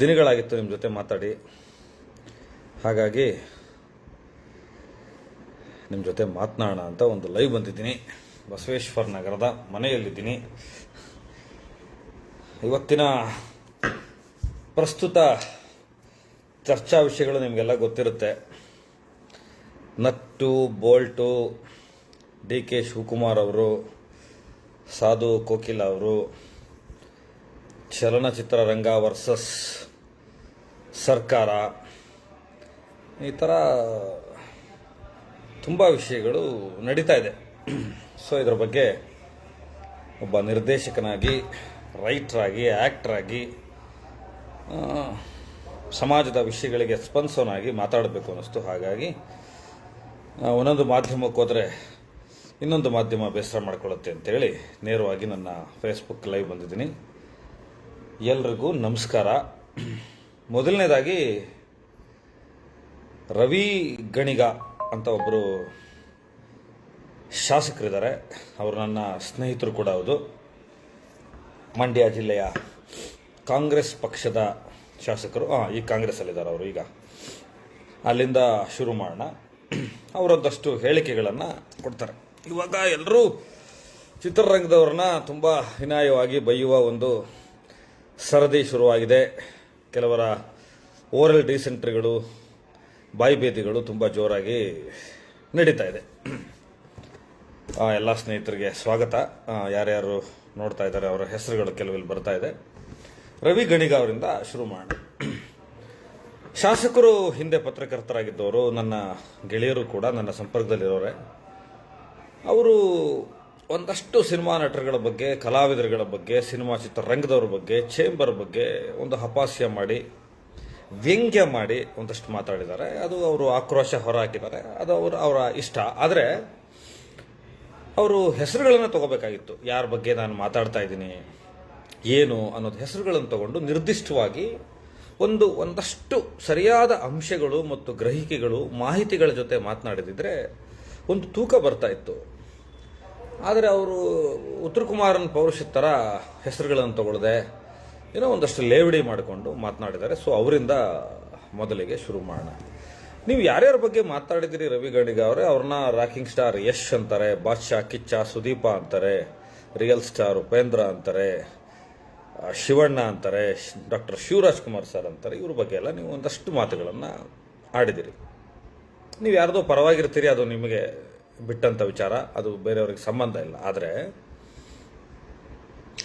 ದಿನಗಳಾಗಿತ್ತು ನಿಮ್ಮ ಜೊತೆ ಮಾತಾಡಿ. ಹಾಗಾಗಿ ನಿಮ್ಮ ಜೊತೆ ಮಾತನಾಡೋಣ ಅಂತ ಒಂದು ಲೈವ್ ಬಂದಿದ್ದೀನಿ. ಬಸವೇಶ್ವರ ನಗರದ ಮನೆಯಲ್ಲಿದ್ದೀನಿ. ಇವತ್ತಿನ ಪ್ರಸ್ತುತ ಚರ್ಚಾ ವಿಷಯಗಳು ನಿಮಗೆಲ್ಲ ಗೊತ್ತಿರುತ್ತೆ. Nut, bolt, D K Shivakumar ಅವರು, ಸಾಧು ಕೋಕಿಲ ಅವರು ಚಲನಚಿತ್ರರಂಗ ವರ್ಸಸ್ ಸರ್ಕಾರ, ಈ ಥರ ತುಂಬ ವಿಷಯಗಳು ನಡೀತಾ ಇದೆ. ಸೊ ಇದರ ಬಗ್ಗೆ ಒಬ್ಬ ನಿರ್ದೇಶಕನಾಗಿ, ರೈಟ್ರಾಗಿ ಆ್ಯಕ್ಟ್ರಾಗಿ ಸಮಾಜದ ವಿಷಯಗಳಿಗೆ ಸ್ಪಂದಿಸೋನಾಗಿ ಮಾತಾಡಬೇಕು ಅನ್ನಿಸ್ತು. ಹಾಗಾಗಿ ಒಂದೊಂದು ಮಾಧ್ಯಮಕ್ಕೆ ಹೋದರೆ ಇನ್ನೊಂದು ಮಾಧ್ಯಮ ಬೇಸರ ಮಾಡ್ಕೊಳ್ಳುತ್ತೆ ಅಂತೇಳಿ ನೇರವಾಗಿ ನನ್ನ ಫೇಸ್ಬುಕ್ ಲೈವ್ ಬಂದಿದ್ದೀನಿ. ಎಲ್ರಿಗೂ ನಮಸ್ಕಾರ. ಮೊದಲನೇದಾಗಿ ರವಿ ಗಣಿಗ ಅಂತ ಒಬ್ಬರು ಶಾಸಕರಿದ್ದಾರೆ. ಅವರು ನನ್ನ ಸ್ನೇಹಿತರು ಕೂಡ ಹೌದು. ಮಂಡ್ಯ ಜಿಲ್ಲೆಯ ಕಾಂಗ್ರೆಸ್ ಪಕ್ಷದ ಶಾಸಕರು. ಹಾಂ ಈ ಕಾಂಗ್ರೆಸ್ಸಲ್ಲಿದ್ದಾರೆ ಅವರು ಈಗ. ಅಲ್ಲಿಂದ ಶುರು ಮಾಡೋಣ. ಅವರೊಂದಷ್ಟು ಹೇಳಿಕೆಗಳನ್ನು ಕೊಡ್ತಾರೆ. ಇವಾಗ ಎಲ್ಲರೂ ಚಿತ್ರರಂಗದವ್ರನ್ನ ತುಂಬ ಹಿನಾಯವಾಗಿ ಬೈಯುವ ಒಂದು ಸರದಿ ಶುರುವಾಗಿದೆ. ಕೆಲವರ ಓರಲ್ ಡಿಸೆಂಟ್ರಿಗಳು, ಬಾಯಿಬೇದಿಗಳು ತುಂಬ ಜೋರಾಗಿ ನಡೀತಾ ಇದೆ. ಎಲ್ಲ ಸ್ನೇಹಿತರಿಗೆ ಸ್ವಾಗತ. ಯಾರ್ಯಾರು ನೋಡ್ತಾ ಇದ್ದಾರೆ, ಅವರ ಹೆಸರುಗಳು ಕೆಲವಲ್ಲಿ ಬರ್ತಾ ಇದೆ. ರವಿ ಗಣಿಗ ಅವರಿಂದ ಶುರು ಮಾಡೋಣ. ಶಾಸಕರು ಹಿಂದೆ ಪತ್ರಕರ್ತರಾಗಿದ್ದವರು, ನನ್ನ ಗೆಳೆಯರು ಕೂಡ ನನ್ನ ಸಂಪರ್ಕದಲ್ಲಿರೋರೆ. ಅವರು ಒಂದಷ್ಟು ಸಿನಿಮಾ ನಟರುಗಳ ಬಗ್ಗೆ, ಕಲಾವಿದರುಗಳ ಬಗ್ಗೆ, ಸಿನಿಮಾ ಚಿತ್ರರಂಗದವ್ರ ಬಗ್ಗೆ ಚೇಂಬರ್ ಬಗ್ಗೆ ಒಂದು ಹಪಾಸ್ಯ ಮಾಡಿ, ವ್ಯಂಗ್ಯ ಮಾಡಿ ಒಂದಷ್ಟು ಮಾತಾಡಿದ್ದಾರೆ. ಅದು ಅವರು ಆಕ್ರೋಶ ಹೊರಹಾಕಿದ್ದಾರೆ. ಅದು ಅವರು, ಅವರ ಇಷ್ಟ. ಆದರೆ ಅವರು ಹೆಸರುಗಳನ್ನು ತಗೋಬೇಕಾಗಿತ್ತು. ಯಾರ ಬಗ್ಗೆ ನಾನು ಮಾತಾಡ್ತಾ ಇದ್ದೀನಿ, ಏನು ಅನ್ನೋದು ಹೆಸರುಗಳನ್ನು ತಗೊಂಡು ನಿರ್ದಿಷ್ಟವಾಗಿ ಒಂದು, ಒಂದಷ್ಟು ಸರಿಯಾದ ಅಂಶಗಳು ಮತ್ತು ಗ್ರಹಿಕೆಗಳು, ಮಾಹಿತಿಗಳ ಜೊತೆ ಮಾತನಾಡಿದಿದ್ರೆ ಒಂದು ತೂಕ ಬರ್ತಾ ಇತ್ತು. ಆದರೆ ಅವರು ಉತ್ತರ ಕುಮಾರನ ಪೌರುಷದ ಥರ ಹೆಸರುಗಳನ್ನು ತಗೊಳ್ಳದೆ ಏನೋ ಒಂದಷ್ಟು ಲೇವಡಿ ಮಾಡಿಕೊಂಡು ಮಾತನಾಡಿದ್ದಾರೆ. ಸೊ ಅವರಿಂದ ಮೊದಲಿಗೆ ಶುರು ಮಾಡೋಣ. ನೀವು ಯಾರ್ಯಾರ ಬಗ್ಗೆ ಮಾತಾಡಿದಿರಿ ರವಿ ಗಣಿಗ ಅವರೇ? ಅವ್ರನ್ನ ರಾಕಿಂಗ್ ಸ್ಟಾರ್ ಯಶ್ ಅಂತಾರೆ, ಬಾದ್ಶಾ, ಕಿಚ್ಚ, ಸುದೀಪ ಅಂತಾರೆ, ರಿಯಲ್ ಸ್ಟಾರ್ ಉಪೇಂದ್ರ ಅಂತಾರೆ ಶಿವಣ್ಣ ಅಂತಾರೆ ಡಾಕ್ಟರ್ ಶಿವರಾಜ್ ಕುಮಾರ್ ಸರ್ ಅಂತಾರೆ. ಇವ್ರ ಬಗ್ಗೆ ಎಲ್ಲ ನೀವು ಒಂದಷ್ಟು ಮಾತುಗಳನ್ನು ಆಡಿದಿರಿ ನೀವು ಯಾರ್ದೋ ಪರವಾಗಿರ್ತೀರಿ, ಅದು ನಿಮಗೆ ಬಿಟ್ಟಂತ ವಿಚಾರ, ಅದು ಬೇರೆಯವ್ರಿಗೆ ಸಂಬಂಧ ಇಲ್ಲ. ಆದರೆ,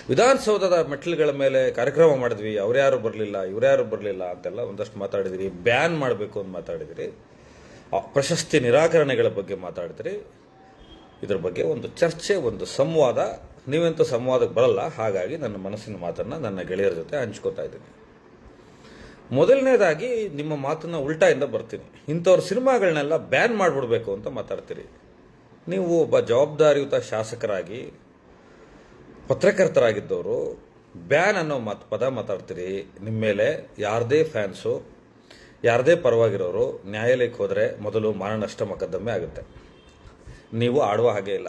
ವಿಧಾನಸೌಧದ ಮೆಟ್ಲುಗಳ ಮೇಲೆ ಕಾರ್ಯಕ್ರಮ ಮಾಡಿದ್ವಿ ಅವ್ರ್ಯಾರು ಬರಲಿಲ್ಲ ಇವ್ರ್ಯಾರು ಬರಲಿಲ್ಲ ಅಂತೆಲ್ಲ ಒಂದಷ್ಟು ಮಾತಾಡಿದಿರಿ. ಬ್ಯಾನ್ ಮಾಡಬೇಕು ಅಂತ ಮಾತಾಡಿದಿರಿ. ಪ್ರಶಸ್ತಿ ನಿರಾಕರಣೆಗಳ ಬಗ್ಗೆ ಮಾತಾಡಿದಿರಿ. ಇದ್ರ ಬಗ್ಗೆ ಒಂದು ಚರ್ಚೆ, ಒಂದು ಸಂವಾದ. ನೀವಂತೂ ಸಂವಾದಕ್ಕೆ ಬರಲ್ಲ, ಹಾಗಾಗಿ ನನ್ನ ಮನಸ್ಸಿನ ಮಾತನ್ನು ನನ್ನ ಗೆಳೆಯರ ಜೊತೆ ಹಂಚ್ಕೋತಾ ಇದ್ದೀನಿ. ಮೊದಲನೇದಾಗಿ ನಿಮ್ಮ ಮಾತನ್ನ ಉಲ್ಟಾಯಿಂದ ಬರ್ತೀನಿ. ಇಂಥವ್ರ ಸಿನಿಮಾಗಳನ್ನೆಲ್ಲ ಬ್ಯಾನ್ ಮಾಡಿಬಿಡ್ಬೇಕು ಅಂತ ಮಾತಾಡ್ತೀರಿ. ನೀವು ಒಬ್ಬ ಜವಾಬ್ದಾರಿಯುತ ಶಾಸಕರಾಗಿ, ಪತ್ರಕರ್ತರಾಗಿದ್ದವರು, ಬ್ಯಾನ್ ಅನ್ನೋ ಮಾತು, ಪದ ಮಾತಾಡ್ತೀರಿ ನಿಮ್ಮ ಮೇಲೆ ಯಾರದೇ ಫ್ಯಾನ್ಸು, ಯಾರದೇ ಪರವಾಗಿರೋರು, ನ್ಯಾಯಾಲಯಕ್ಕೆ ಹೋದರೆ ಮೊದಲು ಮಾನನಷ್ಟ ಮೊಕದ್ದಮೆ ಆಗುತ್ತೆ. ನೀವು ಆಡುವ ಹಾಗೆ ಇಲ್ಲ.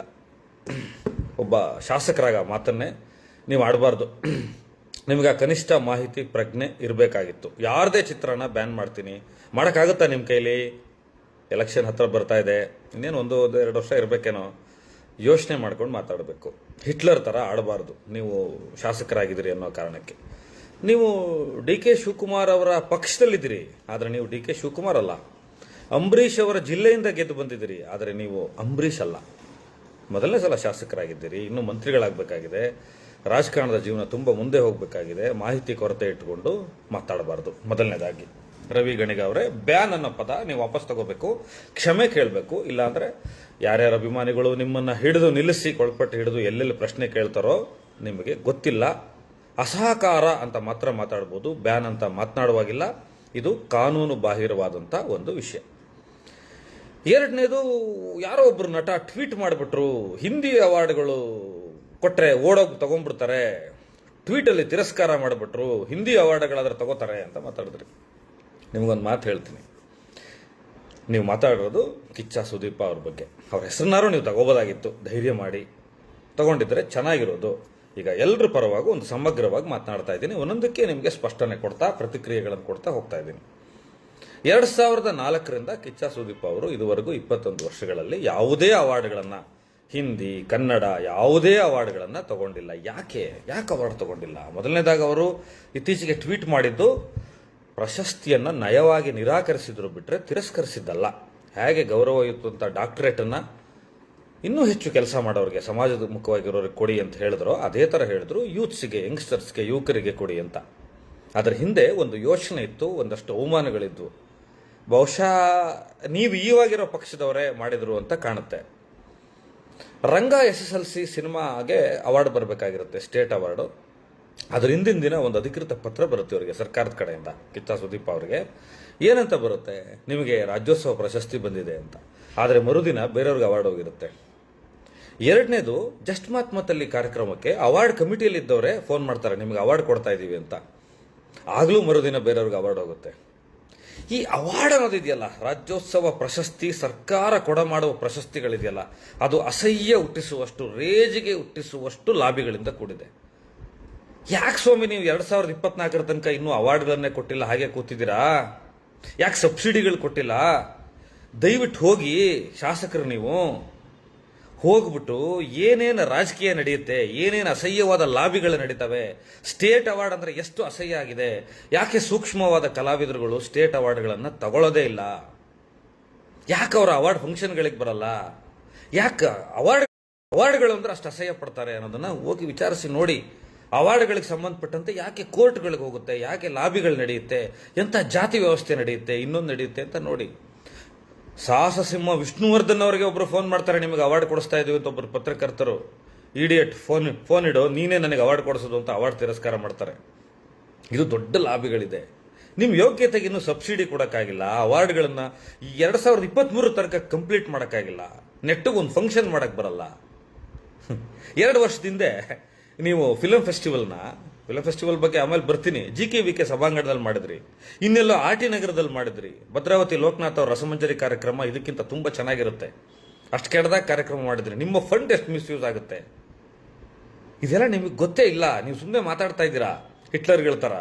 ಒಬ್ಬ ಶಾಸಕರಾಗ ಮಾತನ್ನೇ ನೀವು ಆಡಬಾರ್ದು. ನಿಮ್ಗೆ ಕನಿಷ್ಠ ಮಾಹಿತಿ, ಪ್ರಜ್ಞೆ ಇರಬೇಕಾಗಿತ್ತು. ಯಾರದೇ ಚಿತ್ರನ ಬ್ಯಾನ್ ಮಾಡ್ತೀನಿ. ಮಾಡೋಕ್ಕಾಗುತ್ತಾ ನಿಮ್ಮ ಕೈಲಿ? ಎಲೆಕ್ಷನ್ ಹತ್ರ ಬರ್ತಾ ಇದೆ. ಇನ್ನೇನು ಒಂದು ಎರಡು ವರ್ಷ ಇರಬೇಕೇನೋ ಯೋಚನೆ ಮಾಡ್ಕೊಂಡು ಮಾತಾಡಬೇಕು. ಹಿಟ್ಲರ್ ಥರ ಆಡಬಾರ್ದು. ನೀವು ಶಾಸಕರಾಗಿದ್ದೀರಿ ಅನ್ನೋ ಕಾರಣಕ್ಕೆ. ನೀವು ಡಿ ಕೆ ಶಿವಕುಮಾರ್ ಅವರ ಪಕ್ಷದಲ್ಲಿದ್ದೀರಿ. ಆದರೆ ನೀವು ಡಿ ಕೆ ಶಿವಕುಮಾರ್ ಅಲ್ಲ. ಅಂಬರೀಷ್ ಅವರ ಜಿಲ್ಲೆಯಿಂದ ಗೆದ್ದು ಬಂದಿದ್ದೀರಿ. ಆದರೆ ನೀವು ಅಂಬರೀಷ್ ಅಲ್ಲ. ಮೊದಲನೇ ಸಲ ಶಾಸಕರಾಗಿದ್ದೀರಿ. ಇನ್ನು ಮಂತ್ರಿಗಳಾಗಬೇಕಾಗಿದೆ. ರಾಜಕಾರಣದ ಜೀವನ ತುಂಬ ಮುಂದೆ ಹೋಗಬೇಕಾಗಿದೆ. ಮಾಹಿತಿ ಕೊರತೆ ಇಟ್ಟುಕೊಂಡು ಮಾತಾಡಬಾರ್ದು. ಮೊದಲನೇದಾಗಿ. ರವಿ ಗಣಿಗ ಅವರೇ ಬ್ಯಾನ್ ಅನ್ನೋ ಪದ ನೀವು ವಾಪಸ್ ತಗೋಬೇಕು. ಕ್ಷಮೆ ಕೇಳಬೇಕು, ಇಲ್ಲಾಂದ್ರೆ ಯಾರ್ಯಾರ ಅಭಿಮಾನಿಗಳು ನಿಮ್ಮನ್ನ ಹಿಡಿದು ನಿಲ್ಲಿಸಿ, ಕೊಳಪಟ್ಟು ಹಿಡಿದು ಎಲ್ಲೆಲ್ಲಿ ಪ್ರಶ್ನೆ ಕೇಳ್ತಾರೋ ನಿಮಗೆ ಗೊತ್ತಿಲ್ಲ. ಅಸಹಕಾರ ಅಂತ ಮಾತ್ರ ಮಾತಾಡ್ಬೋದು ಬ್ಯಾನ್ ಅಂತ ಮಾತನಾಡುವಾಗಿಲ್ಲ. ಇದು ಕಾನೂನು ಬಾಹಿರವಾದಂಥ ಒಂದು ವಿಷಯ. ಎರಡನೇದು, ಯಾರೋ ಒಬ್ರು ನಟ ಟ್ವೀಟ್ ಮಾಡಿಬಿಟ್ರು, ಹಿಂದಿ ಅವಾರ್ಡ್ಗಳು ಕೊಟ್ಟರೆ ಓಡೋಗಿ ತಗೊಂಡ್ಬಿಡ್ತಾರೆ, ಟ್ವೀಟಲ್ಲಿ ತಿರಸ್ಕಾರ ಮಾಡಿಬಿಟ್ರು, ಹಿಂದಿ ಅವಾರ್ಡ್ಗಳಾದ್ರೆ ತಗೋತಾರೆ ಅಂತ ಮಾತಾಡಿದ್ರಿ. ನಿಮಗೊಂದು ಮಾತು ಹೇಳ್ತೀನಿ. ನೀವು ಮಾತಾಡಿರೋದು ಕಿಚ್ಚ ಸುದೀಪ ಅವ್ರ ಬಗ್ಗೆ. ಅವ್ರ ಹೆಸರನ್ನಾರು ನೀವು ತಗೋಬೋದಾಗಿತ್ತು. ಧೈರ್ಯ ಮಾಡಿ. ತಗೊಂಡಿದ್ರೆ ಚೆನ್ನಾಗಿರೋದು. ಈಗ ಎಲ್ಲರ ಪರವಾಗಿ ಒಂದು ಸಮಗ್ರವಾಗಿ ಮಾತನಾಡ್ತಾ ಇದ್ದೀನಿ. ಒಂದೊಂದಕ್ಕೆ ನಿಮಗೆ ಸ್ಪಷ್ಟನೆ ಕೊಡ್ತಾ, ಪ್ರತಿಕ್ರಿಯೆಗಳನ್ನು ಕೊಡ್ತಾ ಹೋಗ್ತಾ ಇದ್ದೀನಿ. ಎರಡು ಸಾವಿರದ ನಾಲ್ಕರಿಂದ ಕಿಚ್ಚ ಸುದೀಪ್ ಅವರು ಇದುವರೆಗೂ ಇಪ್ಪತ್ತೊಂದು ವರ್ಷಗಳಲ್ಲಿ ಯಾವುದೇ ಅವಾರ್ಡ್ಗಳನ್ನು, ಹಿಂದಿ, ಕನ್ನಡ, ಯಾವುದೇ ಅವಾರ್ಡ್ಗಳನ್ನು ತಗೊಂಡಿಲ್ಲ. ಯಾಕೆ? ಯಾಕೆ ಅವಾರ್ಡ್ ತಗೊಂಡಿಲ್ಲ? ಮೊದಲನೇದಾಗಿ ಅವರು ಇತ್ತೀಚೆಗೆ ಟ್ವೀಟ್ ಮಾಡಿದ್ದು ಪ್ರಶಸ್ತಿಯನ್ನು ನಯವಾಗಿ ನಿರಾಕರಿಸಿದ್ರು ಬಿಟ್ಟರೆ ತಿರಸ್ಕರಿಸಿದ್ದಲ್ಲ. ಹೇಗೆ ಗೌರವಯುತಂಥ ಡಾಕ್ಟ್ರೇಟನ್ನು ಇನ್ನೂ ಹೆಚ್ಚು ಕೆಲಸ ಮಾಡೋರಿಗೆ, ಸಮಾಜದ ಮುಖವಾಗಿರೋರಿಗೆ ಕೊಡಿ ಅಂತ ಹೇಳಿದ್ರು, ಅದೇ ಥರ ಹೇಳಿದ್ರು, ಯೂತ್ಸಿಗೆ, ಯಂಗ್ಸ್ಟರ್ಸ್ಗೆ, ಯುವಕರಿಗೆ ಕೊಡಿ ಅಂತ. ಅದರ ಹಿಂದೆ ಒಂದು ಯೋಚನೆ ಇತ್ತು, ಒಂದಷ್ಟು ಅವಮಾನಗಳಿದ್ವು. ಬಹುಶಃ ನೀವು ಈವಾಗಿರೋ ಪಕ್ಷದವರೇ ಮಾಡಿದರು ಅಂತ ಕಾಣುತ್ತೆ. Ranga S S L C ಸಿನಿಮಾಗೆ ಅವಾರ್ಡ್ ಬರಬೇಕಾಗಿರುತ್ತೆ, ಸ್ಟೇಟ್ ಅವಾರ್ಡು. ಅದ್ರ ಹಿಂದಿನ ದಿನ ಒಂದು ಅಧಿಕೃತ ಪತ್ರ ಬರುತ್ತೆ ಅವರಿಗೆ, ಸರ್ಕಾರದ ಕಡೆಯಿಂದ ಕಿತ್ತ ಸುದೀಪ್ ಅವರಿಗೆ. ಏನಂತ ಬರುತ್ತೆ? ನಿಮಗೆ ರಾಜ್ಯೋತ್ಸವ ಪ್ರಶಸ್ತಿ ಬಂದಿದೆ ಅಂತ. ಆದರೆ ಮರುದಿನ ಬೇರೆಯವ್ರಿಗೆ ಅವಾರ್ಡ್ ಹೋಗಿರುತ್ತೆ. ಎರಡನೇದು, ಜಸ್ಟ್ ಮಾತ್ ಮತ್ತಲ್ಲಿ ಕಾರ್ಯಕ್ರಮಕ್ಕೆ ಅವಾರ್ಡ್ ಕಮಿಟಿಯಲ್ಲಿ ಇದ್ದವರೇ ಫೋನ್ ಮಾಡ್ತಾರೆ, ನಿಮಗೆ ಅವಾರ್ಡ್ ಕೊಡ್ತಾ ಇದ್ದೀವಿ ಅಂತ. ಆಗಲೂ ಮರುದಿನ ಬೇರೆಯವ್ರಿಗೆ ಅವಾರ್ಡ್ ಹೋಗುತ್ತೆ. ಈ ಅವಾರ್ಡ್ ಅನ್ನೋದಿದೆಯಲ್ಲ ರಾಜ್ಯೋತ್ಸವ ಪ್ರಶಸ್ತಿ, ಸರ್ಕಾರ ಕೊಡ ಮಾಡುವ ಪ್ರಶಸ್ತಿಗಳಿದೆಯಲ್ಲ, ಅದು ಅಸಹ್ಯ ಹುಟ್ಟಿಸುವಷ್ಟು, ರೇಜಿಗೆ ಹುಟ್ಟಿಸುವಷ್ಟು ಲಾಭಿಗಳಿಂದ ಕೂಡಿದೆ. ಯಾಕೆ ಸ್ವಾಮಿ ನೀವು ಎರಡ್ ಸಾವಿರದ ಇಪ್ಪತ್ನಾಲ್ಕರ ತನಕ ಇನ್ನೂ ಅವಾರ್ಡ್ಗಳನ್ನೇ ಕೊಟ್ಟಿಲ್ಲ? ಹಾಗೆ ಕೂತಿದ್ದೀರಾ? ಯಾಕೆ ಸಬ್ಸಿಡಿಗಳು ಕೊಟ್ಟಿಲ್ಲ? ದಯವಿಟ್ಟು ಹೋಗಿ ಶಾಸಕರು ನೀವು. ಹೋಗ್ಬಿಟ್ಟು ಏನೇನು ರಾಜಕೀಯ ನಡೆಯುತ್ತೆ, ಏನೇನು ಅಸಹ್ಯವಾದ ಲಾಬಿಗಳು ನಡೀತವೆ, ಸ್ಟೇಟ್ ಅವಾರ್ಡ್ ಅಂದ್ರೆ ಎಷ್ಟು ಅಸಹ್ಯ ಆಗಿದೆ, ಯಾಕೆ ಸೂಕ್ಷ್ಮವಾದ ಕಲಾವಿದರುಗಳು ಸ್ಟೇಟ್ ಅವಾರ್ಡ್ಗಳನ್ನು ತಗೊಳ್ಳೋದೇ ಇಲ್ಲ? ಯಾಕೆ ಅವರ ಅವಾರ್ಡ್ ಫಂಕ್ಷನ್ಗಳಿಗೆ ಬರಲ್ಲ? ಯಾಕೆ ಅವಾರ್ಡ್, ಅವಾರ್ಡ್ಗಳು ಅಂದ್ರೆ ಅಷ್ಟು ಅಸಹ್ಯ ಪಡ್ತಾರೆ ಅನ್ನೋದನ್ನ ಹೋಗಿ ವಿಚಾರಿಸಿ ನೋಡಿ. ಅವಾರ್ಡ್ಗಳಿಗೆ ಸಂಬಂಧಪಟ್ಟಂತೆ ಯಾಕೆ ಕೋರ್ಟ್ಗಳಿಗೆ ಹೋಗುತ್ತೆ, ಯಾಕೆ ಲಾಬಿಗಳು ನಡೆಯುತ್ತೆ, ಎಂಥ ಜಾತಿ ವ್ಯವಸ್ಥೆ ನಡೆಯುತ್ತೆ, ಇನ್ನೊಂದು ನಡೆಯುತ್ತೆ ಅಂತ ನೋಡಿ. ಸಾಹಸ ಸಿಂಹ ವಿಷ್ಣುವರ್ಧನ್ ಅವರಿಗೆ ಒಬ್ಬರು ಫೋನ್ ಮಾಡ್ತಾರೆ, ನಿಮಗೆ ಅವಾರ್ಡ್ ಕೊಡಿಸ್ತಾ ಇದೀವಿ ಅಂತ ಒಬ್ಬರು ಪತ್ರಕರ್ತರು. ಇಡಿಯಟ್, ಫೋನ್ ಫೋನ್ ಇಡು, ನೀನೇ ನನಗೆ ಅವಾರ್ಡ್ ಕೊಡಿಸೋದು ಅಂತ ಅವಾರ್ಡ್ ತಿರಸ್ಕಾರ ಮಾಡ್ತಾರೆ. ಇದು ದೊಡ್ಡ ಲಾಭಿಗಳಿದೆ ನಿಮ್ಮ ಯೋಗ್ಯತೆಗೆ ಇನ್ನೂ ಸಬ್ಸಿಡಿ ಕೊಡೋಕ್ಕಾಗಿಲ್ಲ, ಅವಾರ್ಡ್ಗಳನ್ನು ಈ ಎರಡು ಸಾವಿರದ ಇಪ್ಪತ್ತ್ಮೂರು ತನಕ ಕಂಪ್ಲೀಟ್ ಮಾಡೋಕ್ಕಾಗಿಲ್ಲ, ನೆಟ್ಟಿಗೆ ಒಂದು ಫಂಕ್ಷನ್ ಮಾಡೋಕ್ಕೆ ಬರಲ್ಲ. ಎರಡು ವರ್ಷದಿಂದ ನೀವು ಫಿಲಂ ಫೆಸ್ಟಿವಲ್ನ ಫಿಲಂ ಫೆಸ್ಟಿವಲ್ ಬಗ್ಗೆ ಆಮೇಲೆ ಬರ್ತೀನಿ. ಜಿ ಕೆ ವಿ ಕೆ ಸಭಾಂಗಣದಲ್ಲಿ ಮಾಡಿದ್ರಿ. ಇನ್ನೆಲ್ಲೋ ಆರ್ ಟಿ ನಗರದಲ್ಲಿ ಮಾಡಿದ್ರಿ. ಭದ್ರಾವತಿ ಲೋಕನಾಥ್ ಅವ್ರ ರಸಮಂಜರಿ ಕಾರ್ಯಕ್ರಮ ಇದಕ್ಕಿಂತ ತುಂಬ ಚೆನ್ನಾಗಿರುತ್ತೆ. ಅಷ್ಟು ಕೆಡದಾಗ ಕಾರ್ಯಕ್ರಮ ಮಾಡಿದ್ರಿ. ನಿಮ್ಮ ಫಂಡ್ ಎಷ್ಟು ಮಿಸ್ಯೂಸ್ ಆಗುತ್ತೆ? ಇದೆಲ್ಲ ನಿಮಗೆ ಗೊತ್ತೇ ಇಲ್ಲ. ನೀವು ಸುಮ್ಮನೆ ಮಾತಾಡ್ತಾ ಇದ್ದೀರಾ? ಹಿಟ್ಲರ್ಗಳ ಥರ